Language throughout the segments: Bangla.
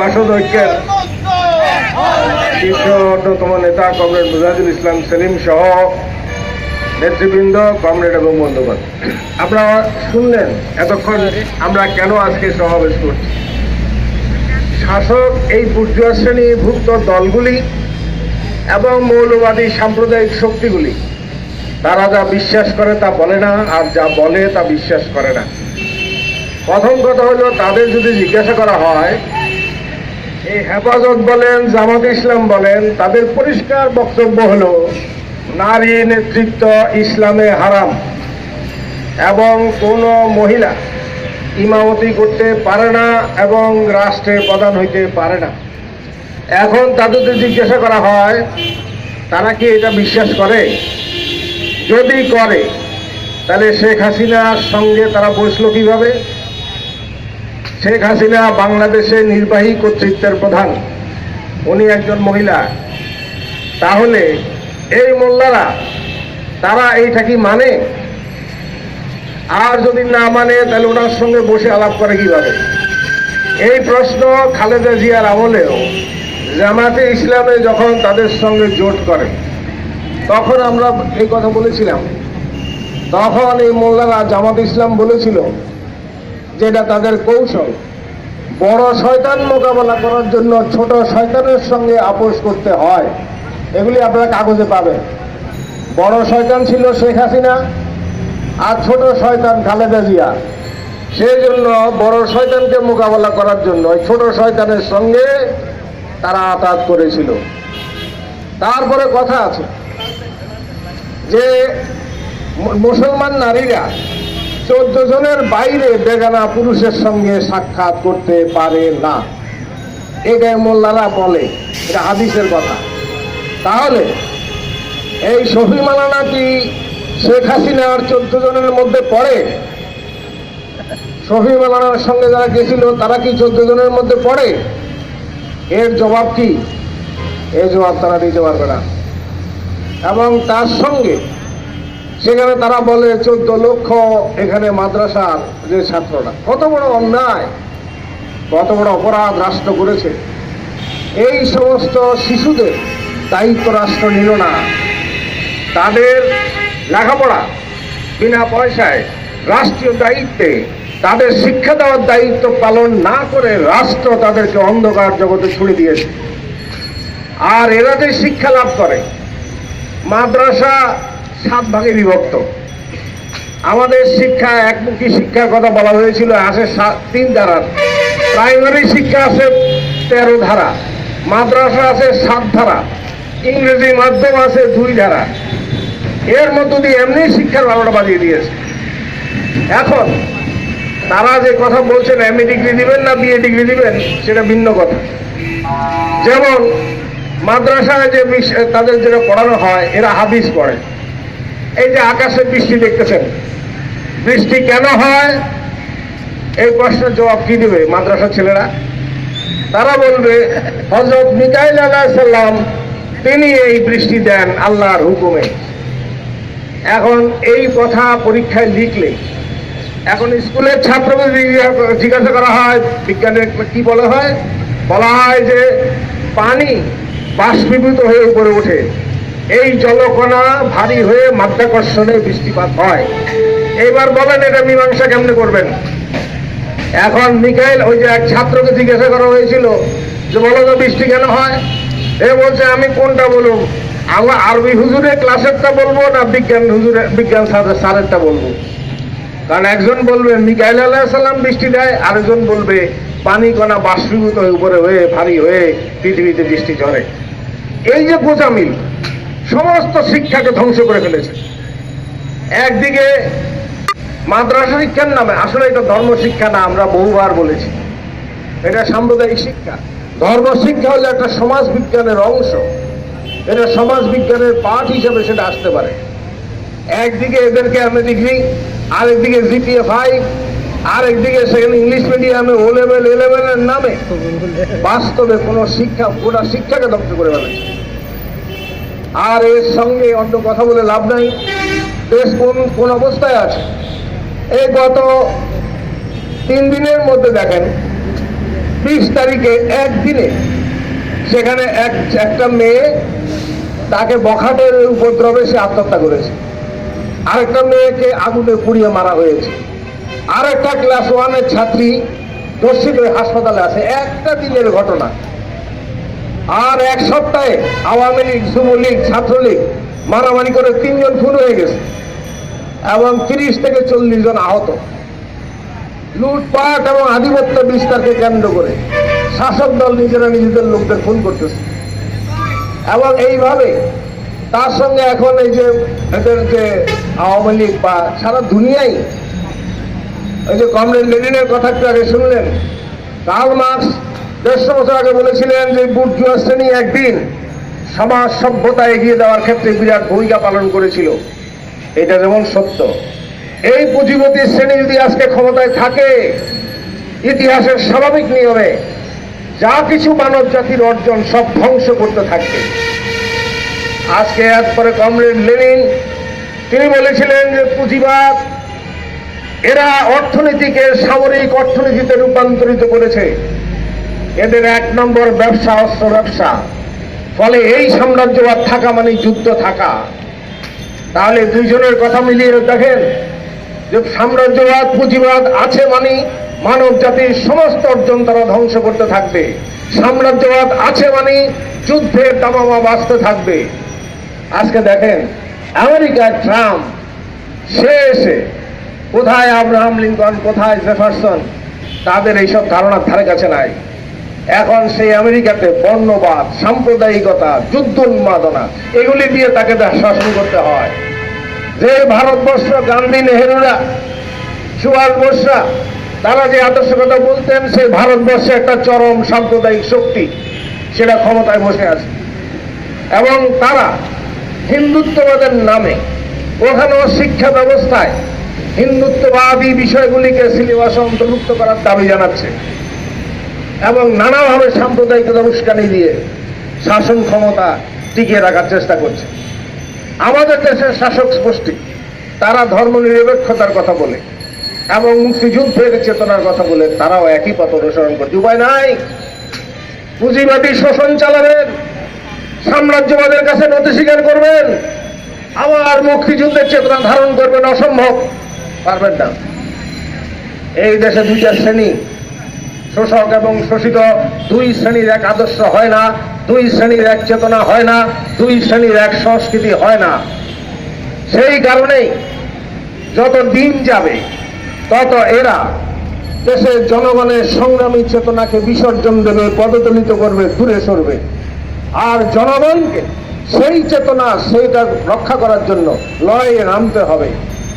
বাসদ শীর্ষ অন্যতম নেতা কমরেড মুজাহিদুল ইসলাম সেলিম সহ নেতৃবৃন্দ কমরেড এবং বন্ধুগণ। আপনারা শুনলেন এতক্ষণ আমরা কেন আজকে সমাবেশ করছি? শাসক এই বুর্জুয়া শ্রেণীভুক্ত দলগুলি এবং মৌলবাদী সাম্প্রদায়িক শক্তিগুলি, তারা যা বিশ্বাস করে তা বলে না, আর যা বলে তা বিশ্বাস করে না। প্রথম কথা হলো, তাদের যদি জিজ্ঞাসা করা হয় এই হেফাজত বলেন, জামাত ইসলাম বলেন, তাদের পরিষ্কার বক্তব্য হলো, নারী নেতৃত্ব ইসলামে হারাম এবং কোনো মহিলা ইমামতি করতে পারে না এবং রাষ্ট্রের প্রধান হইতে পারে না। এখন তাদেরকে জিজ্ঞাসা করা হয়, তারা কি এটা বিশ্বাস করে? যদি করে, তাহলে শেখ হাসিনার সঙ্গে তারা বসল কীভাবে? শেখ হাসিনা বাংলাদেশের নির্বাহী কর্তৃত্বের প্রধান। উনি একজন মহিলা। তাহলে এই মোল্লারা, তারা এইটা কি মানে? আর যদি না মানে তাহলে ওনার সঙ্গে বসে আলাপ করে কীভাবে? এই প্রশ্ন খালেদা জিয়ার আমলেও জামাতে ইসলামে যখন তাদের সঙ্গে জোট করে, তখন আমরা এই কথা বলেছিলাম। তখন এই মোল্লারা জামাত ইসলাম বলেছিল যেটা তাদের কৌশল। বড় শয়তান মোকাবেলা করার জন্য ছোট শয়তানের সঙ্গে আপোষ করতে হয়। এগুলি আপনারা কাগজে পাবেন। বড় শয়তান ছিল শেখ হাসিনা, আর ছোট শয়তান খালেদা জিয়া। সেই জন্য বড় শয়তানকে মোকাবেলা করার জন্য ছোট শয়তানের সঙ্গে তারা আতাত করেছিল। তারপরে কথা আছে যে মুসলমান নারীরা চোদ্দ জনের বাইরে বেগানা পুরুষের সঙ্গে সাক্ষাৎ করতে পারে না। এটাই মোল্লারা বলে, এটা হাদিসের কথা। তাহলে এই শফি মালানা কি শেখ হাসিনার চোদ্দ জনের মধ্যে পড়ে? শফি মালানার সঙ্গে যারা গেছিল, তারা কি চোদ্দ জনের মধ্যে পড়ে? এর জবাব কি? এর জবাব তারা দিতে পারবে না। এবং তার সঙ্গে সেখানে তারা বলে, চোদ্দ লক্ষ এখানে মাদ্রাসার যে ছাত্ররা। কত বড় অন্যায়, কত বড় অপরাধ রাষ্ট্র করেছে। এই সমস্ত শিশুদের দায়িত্ব রাষ্ট্র নিল না। তাদের লেখাপড়া বিনা পয়সায় রাষ্ট্রীয় দায়িত্বে, তাদের শিক্ষা দেওয়ার দায়িত্ব পালন না করে রাষ্ট্র তাদেরকে অন্ধকার জগতে ছুড়ে দিয়েছে। আর এরা যে শিক্ষা লাভ করে, মাদ্রাসা সাত ভাগে বিভক্ত। আমাদের শিক্ষা, একমুখী শিক্ষার কথা বলা হয়েছিল আছে তিন ধারার প্রাইমারি শিক্ষা আছে তেরো ধারা, মাদ্রাসা আছে সাত ধারা, ইংরেজি মাধ্যম আছে দুই ধারা। এর মধ্য দিয়ে এমনি শিক্ষার বারোটা বাজিয়ে দিয়েছে। এখন তারা যে কথা বলছেন এমএ ডিগ্রি দিবেন না বিএ ডিগ্রি দিবেন, সেটা ভিন্ন কথা। যেমন মাদ্রাসায় যে তাদের যেটা পড়ানো হয়, এরা হাদিস পড়ে। এই যে আকাশে বৃষ্টি দেখতেছেন, বৃষ্টি কেন হয়? এই প্রশ্নের জবাব কি দিবে মাদ্রাসা ছেলেরা? তারা বলবে হজরত মিকাইল আলাহ সাল্লাম তিনি এই বৃষ্টি দেন আল্লাহর হুকুমে। এখন এই কথা পরীক্ষায় লিখলে, এখন স্কুলের জিজ্ঞাসা- জিজ্ঞাসা করা হয়, বিজ্ঞানের কি বলা হয়? বলা হয় যে পানি বাষ্পীভূত হয়ে উপরে ওঠে। এই জলকণা ভারী হয়ে মাধ্যাকর্ষণে বৃষ্টিপাত হয়। এইবার বলেন এটা মীমাংসা কেমনে করবেন? এখন মিকাইল ওই যে এক ছাত্রকে জিজ্ঞাসা করা হয়েছিল যে, বলো তো বৃষ্টি কেন হয়? এ বলছে, আমি কোনটা বলব? আমার আরবি হুজুরের ক্লাসেরটা বলব না বিজ্ঞান হুজুরের, বিজ্ঞান স্যারের স্যারেরটা বলব? কারণ একজন বলবে মিকাইল আলাহ সাল্লাম বৃষ্টি দেয়। আরেকজন বলবে, পানি কণা বাষ্পীভূত উপরে হয়ে, ভারী হয়ে পৃথিবীতে বৃষ্টি ঝরে। এই যে গোজামিল সমস্ত শিক্ষাকে ধ্বংস করে ফেলেছে। একদিকে মাদ্রাসা শিক্ষার নামে, আসলে এটা ধর্ম শিক্ষা না, আমরা বহুবার বলেছি। এটা সাম্প্রদায়িক শিক্ষা। ধর্ম শিক্ষা হলো একটা সমাজ বিজ্ঞানের অংশ। এটা সমাজ বিজ্ঞানের পাঠ হিসেবে সেটা আসতে পারে। একদিকে এদেরকে আমি ডিগ্রি আরেকদিকে জিপিএ ফাইভ, আরেকদিকে সেখানে ইংলিশ মিডিয়ামে ও লেভেল, এ লেভেলের নামে বাস্তবে কোনো শিক্ষা, গোটা শিক্ষাকে ধ্বংস করে ফেলেছে। আর এর সঙ্গে অন্য কথা বলে লাভ নাই। দেশ কোন কোন অবস্থায় আছে? এই গত তিন দিনের মধ্যে দেখেন বিশ তারিখে একদিনে সেখানে এক, একটা মেয়ে তাকে বখাটের উপদ্রবে সে আত্মহত্যা করেছে। আরেকটা মেয়েকে আগুনে পুড়িয়ে মারা হয়েছে। আরেকটা ক্লাস ওয়ানের ছাত্রী দর্শিত হাসপাতালে আছে একটা দিনের ঘটনা। আর এক সপ্তাহে আওয়ামী লীগ, যুবলীগ, ছাত্রলীগ মারামারি করে তিনজন খুন হয়ে গেছে এবং তিরিশ থেকে চল্লিশ জন আহত। লুটপাট এবং আধিপত্য বিস্তারকে কেন্দ্র করে শাসক দল নিজেরা নিজেদের লোকদের খুন করতেছে। এবং এইভাবে তার সঙ্গে এখন এই যে এদের যে আওয়ামী লীগ বা সারা দুনিয়াই ওই যে কমরেড লেনিনের কথা একটু আগে শুনলেন, কার্ল মার্কস দেড়শো বছর আগে বলেছিলেন যে বুর্জুয়া শ্রেণি একদিন সমাজ সভ্যতা এগিয়ে দেওয়ার ক্ষেত্রে বিরাট ভূমিকা পালন করেছিল। এটা যেমন সত্য। এই পুঁজিপতি শ্রেণি যদি আজকে ক্ষমতায় থাকে, ইতিহাসের স্বাভাবিক নিয়মে যা কিছু মানব জাতির অর্জন সব ধ্বংস করতে থাকবে। আজকে এরপরে কমরেড লেনিন, তিনি বলেছিলেন যে পুঁজিবাদ এরা অর্থনীতিকে সামরিক অর্থনীতিতে রূপান্তরিত করেছে। এদের এক নম্বর ব্যবসা, অস্ত্র ব্যবসা। ফলে এই সাম্রাজ্যবাদ থাকা মানে যুদ্ধ থাকা। তাহলে দুইজনের কথা মিলিয়ে দেখেন যে সাম্রাজ্যবাদ, পুঁজিবাদ আছে মানে মানব জাতির সমস্ত অর্জন তারা ধ্বংস করতে থাকবে। সাম্রাজ্যবাদ আছে মানে যুদ্ধের দামামা বাঁচতে থাকবে। আজকে দেখেন, আমেরিকার ট্রাম্প সে এসে কোথায় আব্রাহাম লিঙ্কন, কোথায় জেফারসন, তাদের এইসব ধারণার ধারে কাছে নাই। এখন সেই আমেরিকাতে বর্ণবাদ, সাম্প্রদায়িকতা, যুদ্ধ উন্মাদনা, এগুলি দিয়ে তাকে শাসন করতে হয়। যে ভারতবর্ষ, গান্ধী নেহেরুরা, সুভাষ বোসরা, তারা যে আদর্শকতা বলতেন, সেই ভারতবর্ষে একটা চরম সাম্প্রদায়িক শক্তি, সেটা ক্ষমতায় বসে আছে। এবং তারা হিন্দুত্ববাদের নামে ওখানেও শিক্ষা ব্যবস্থায় হিন্দুত্ববাদী বিষয়গুলিকে সিলেবাসে অন্তর্ভুক্ত করার দাবি জানাচ্ছে। এবং নানাভাবে সাম্প্রদায়িকতা উস্কানি দিয়ে শাসন ক্ষমতা টিকিয়ে রাখার চেষ্টা করছে। আমাদের দেশের শাসক গোষ্ঠী, তারা ধর্ম নিরপেক্ষতার কথা বলে এবং মুক্তিযুদ্ধের চেতনার কথা বলে, তারাও একই পথ অনুসরণ করছে। উপায় নাই। পুঁজিবাদী শোষণ চালাবেন, সাম্রাজ্যবাদের কাছে নথি স্বীকার করবেন, আবার মুক্তিযুদ্ধের চেতনা ধারণ করবেন, অসম্ভব। পারবেন না। এই দেশে দুইটা শ্রেণি শোষক এবং শোষিত দুই শ্রেণির এক আদর্শ হয় না, দুই শ্রেণির এক চেতনা হয় না, দুই শ্রেণির এক সংস্কৃতি হয় না। সেই কারণেই যত দিন যাবে, তত এরা দেশের জনগণের সংগ্রামী চেতনাকে বিসর্জন দেবে, পদতলিত করবে দূরে সরবে। আর জনগণকে সেই চেতনা, সেইটা রক্ষা করার জন্য লড়াইয়ে নামতে হবে।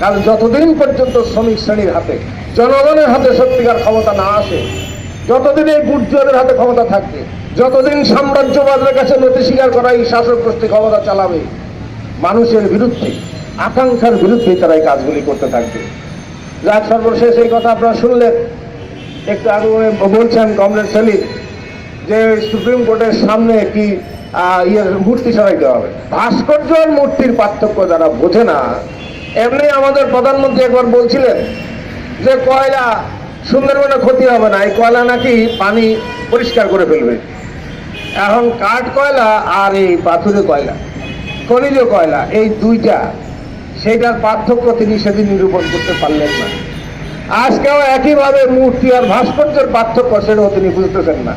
কারণ যতদিন পর্যন্ত শ্রমিক শ্রেণির হাতে, জনগণের হাতে সত্যিকার ক্ষমতা না আসে যতদিন এই বুর্জুয়াদের হাতে ক্ষমতা থাকবে যতদিন সাম্রাজ্যবাদের কাছে নথি স্বীকার করা এই শাসক গোষ্ঠী ক্ষমতা চালাবে মানুষের বিরুদ্ধে আকাঙ্ক্ষার বিরুদ্ধে তারা এই কাজগুলি করতে থাকবে। যাক সর্বশেষ এই কথা আপনারা শুনলেন একটু আগে বলছেন কমরেড সেলিম যে সুপ্রিম কোর্টের সামনে কি আহ, ইয়ে মূর্তি সরাইতে হবে। ভাস্কর্য আর মূর্তির পার্থক্য যারা বোঝে না এমনি আমাদের প্রধানমন্ত্রী একবার বলছিলেন যে কয়লা সুন্দরবনে ক্ষতি হবে না। এই কয়লা নাকি পানি পরিষ্কার করে ফেলবে। এখন কাঠ কয়লা আর এই পাথুরে কয়লা, খনিজ কয়লা, এই দুইটা, সেইটার পার্থক্য তিনি সেদিন নিরূপণ করতে পারলেন না। আজকেও একইভাবে মূর্তি আর ভাস্কর্যের পার্থক্য সেটাও তিনি বুঝতেছেন না।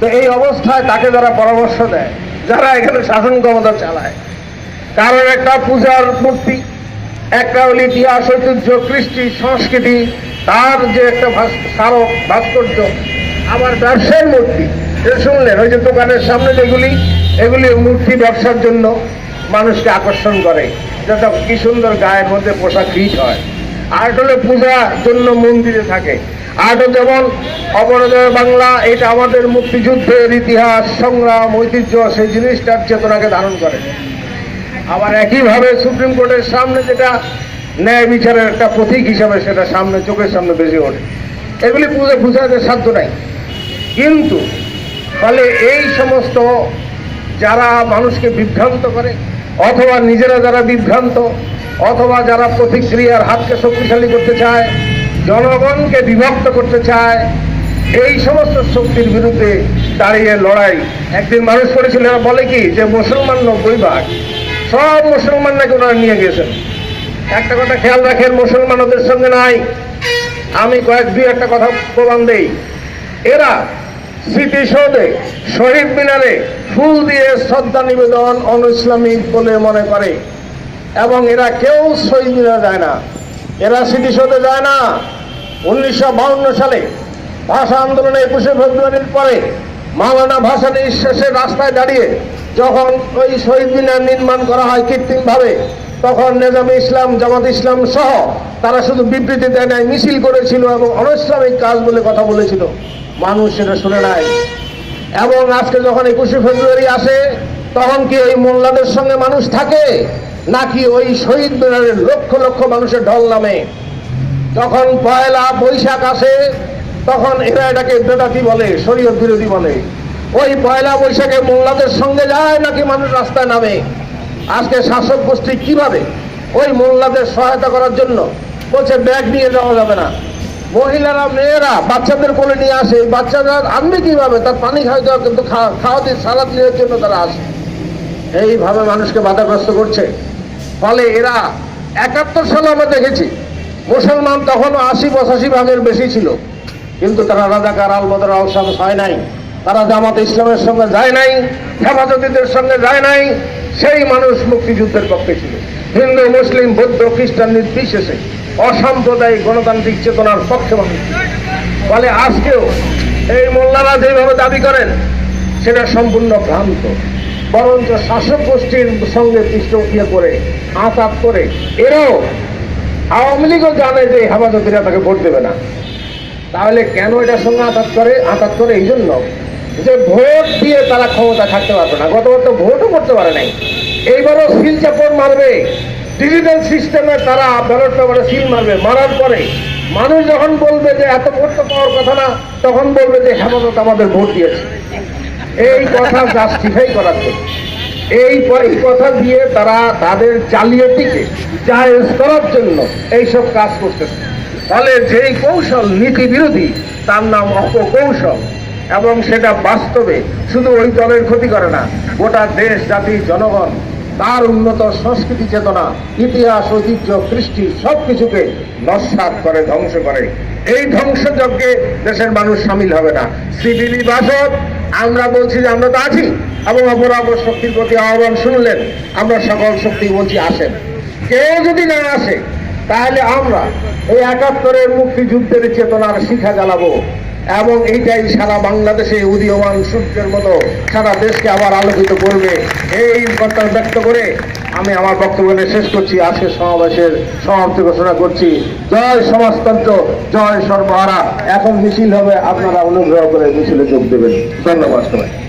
তো এই অবস্থায় তাকে যারা পরামর্শ দেয়, যারা এখানে শাসন ক্ষমতা চালায়, কারণ একটা পূজার মূর্তি, একটা হল ইতিহাস, ঐতিহ্য, কৃষ্টি, সংস্কৃতি তার যে একটা স্মারক, ভাস্কর্য আবার ব্যবসায়ের মূর্তি শুনলেন? ওই যে দোকানের সামনে যেগুলি, এগুলি মূর্তি ব্যবসার জন্য মানুষকে আকর্ষণ করে। যেটা কি সুন্দর গায়ের মধ্যে পোশাক ফিট হয়। আর্ট হলে পূজার জন্য মন্দিরে থাকে। আর্ট যেমন অপরাজয় বাংলা, এটা আমাদের মুক্তিযুদ্ধের ইতিহাস, সংগ্রাম, ঐতিহ্য, সেই জিনিসটার চেতনাকে ধারণ করে। আবার একইভাবে সুপ্রিম কোর্টের সামনে যেটা ন্যায় বিচারের একটা প্রতীক হিসাবে সেটা সামনে, চোখের সামনে বেশি ওঠে। এগুলি পুজো বুঝাতে সাধ্য নাই। কিন্তু ফলে এই সমস্ত যারা মানুষকে বিভ্রান্ত করে, অথবা নিজেরা যারা বিভ্রান্ত, অথবা যারা প্রতিক্রিয়ার হাতকে শক্তিশালী করতে চায়, জনগণকে বিভক্ত করতে চায়, এই সমস্ত শক্তির বিরুদ্ধে দাঁড়িয়ে লড়াই। একদিন মানুষ করেছিল বলে কি যে, মুসলমান নব্বই ভাগ। সব মুসলমান নাকি ওনারা নিয়ে গেছেন একটা কথা খেয়াল রাখেন মুসলমান ওদের সঙ্গে নাই। আমি কয়েক, দুই, একটা কথা প্রমাণ দেই। এরা স্মৃতিসৌধে, শহীদ মিনারে ফুল দিয়ে শ্রদ্ধা নিবেদন অনুইসলামিক বলে মনে করে। এবং এরা কেউ শহীদ মিনারে যায় না। এরা স্মৃতিসৌধে যায় না। উনিশশো সালে ভাষা আন্দোলনে একুশে ফেব্রুয়ারির পরে মাওলানা ভাসানির শেষে রাস্তায় দাঁড়িয়ে যখন ওই শহীদ মিনার নির্মাণ করা হয় কৃত্রিমভাবে তখন নেজামে ইসলাম, জামাত ইসলাম সহ তারা শুধু বিবৃতি দেয় নাই, মিছিল করেছিল এবং অনৈসলামিক কাজ বলে কথা বলেছিল। মানুষ সেটা শুনে নাই। এবং আজকে যখন একুশে ফেব্রুয়ারি আসে, তখন কি ওই মোল্লাদের সঙ্গে মানুষ থাকে? নাকি ওই শহীদ মিনারের লক্ষ লক্ষ মানুষের ঢল নামে? যখন পয়লা বৈশাখ আসে, তখন এরা এটাকে বেদাতি বলে, শরীয়ত বিরোধী বলে। ওই পয়লা বৈশাখে মোল্লাদের সঙ্গে যায় নাকি মানুষ রাস্তায় নামে? আজকে শাসক গোষ্ঠী কীভাবে ওই মোল্লাদের সহায়তা করার জন্য বলছে, ব্যাগ নিয়ে যাওয়া যাবে না। মহিলারা, মেয়েরা, বাচ্চাদের কোলে নিয়ে আসে। এই বাচ্চারা আনবে কীভাবে? তার পানি খাওয়াতে হবে, কিন্তু খাওয়া- খাওয়াতে সালাদ নেওয়ার জন্য তারা আসে। এইভাবে মানুষকে বাধাগ্রস্ত করছে। ফলে এরা একাত্তর সালে আমরা দেখেছি, মুসলমান তখনও আশি পঁচাশি ভাগের বেশি ছিল। কিন্তু তারা রাজাকার আল বদর আল শামস হয় নাই। তারা জামাত ইসলামের সঙ্গে যায় নাই হেফাজতিদের সঙ্গে যায় নাই। সেই মানুষ মুক্তিযুদ্ধের পক্ষে ছিল। হিন্দু, মুসলিম, বৌদ্ধ, খ্রিস্টান নির্বিশেষে অসাম্প্রদায়িক গণতান্ত্রিক চেতনার পক্ষে মানুষ ফলে আজকেও এই মোল্লারা যেভাবে দাবি করেন, সেটা সম্পূর্ণ ভ্রান্ত। বরঞ্চ শাসক গোষ্ঠীর সঙ্গে পৃষ্ঠ ইয়ে করে আঁতাত করে, এরাও আওয়ামী লীগও জানে যে হেফাজতিরা তাকে ভোট দেবে না। তাহলে কেন এটার সঙ্গে আঘাত করে? আঘাত করে এই জন্য যে ভোট দিয়ে তারা ক্ষমতা থাকতে পারবে না। গতবার তো ভোটও করতে পারে নাই। এইবারও সিল চাপড় মারবে। ডিজিটাল সিস্টেমে তারা ব্যালট পেপারে সিল মারবে। মারার পরে মানুষ যখন বলবে যে এত ভোট তো পাওয়ার কথা না, তখন বলবে যে হেফাজত আমাদের ভোট দিয়েছে। এই কথা জাস্টিফাই করার জন্য এই কথা দিয়ে তারা তাদের জালিয়াতিকে জায়েজ করার জন্য এইসব কাজ করতেছে। ফলে যেই কৌশল নীতি বিরোধী, তার নাম অপকৌশল। এবং সেটা বাস্তবে শুধু ওই দলের ক্ষতি করে না, গোটা দেশ, জাতি, জনগণ, তার উন্নত সংস্কৃতি চেতনা, ইতিহাস, ঐতিহ্য কৃষ্টি সব কিছুকে নস্বাত করে, ধ্বংস করে। এই ধ্বংসযজ্ঞে দেশের মানুষ সামিল হবে না। সিভিলি বাসক আমরা বলছি যে আমরা তো আছি, এবং অপরাপর শক্তির প্রতি আহ্বান শুনলেন, আমরা সকল শক্তি বলছি আসেন। কেউ যদি না আসে, তাহলে আমরা এই একাত্তরের মুক্তিযুদ্ধের চেতনার শিখা জ্বালাবো। এবং এইটাই সারা বাংলাদেশে উদীয়মান সূর্যের মতো সারা দেশকে আবার আলোকিত করবে। এই কথা ব্যক্ত করে আমি আমার বক্তব্য শেষ করছি। আজকে সমাবেশের সমাপ্তি ঘোষণা করছি। জয় সমাজতন্ত্র, জয় সর্বহারা। এখন মিছিল হবে, আপনারা অনুগ্রহ করে মিছিলে যোগ দেবেন। ধন্যবাদ সবাই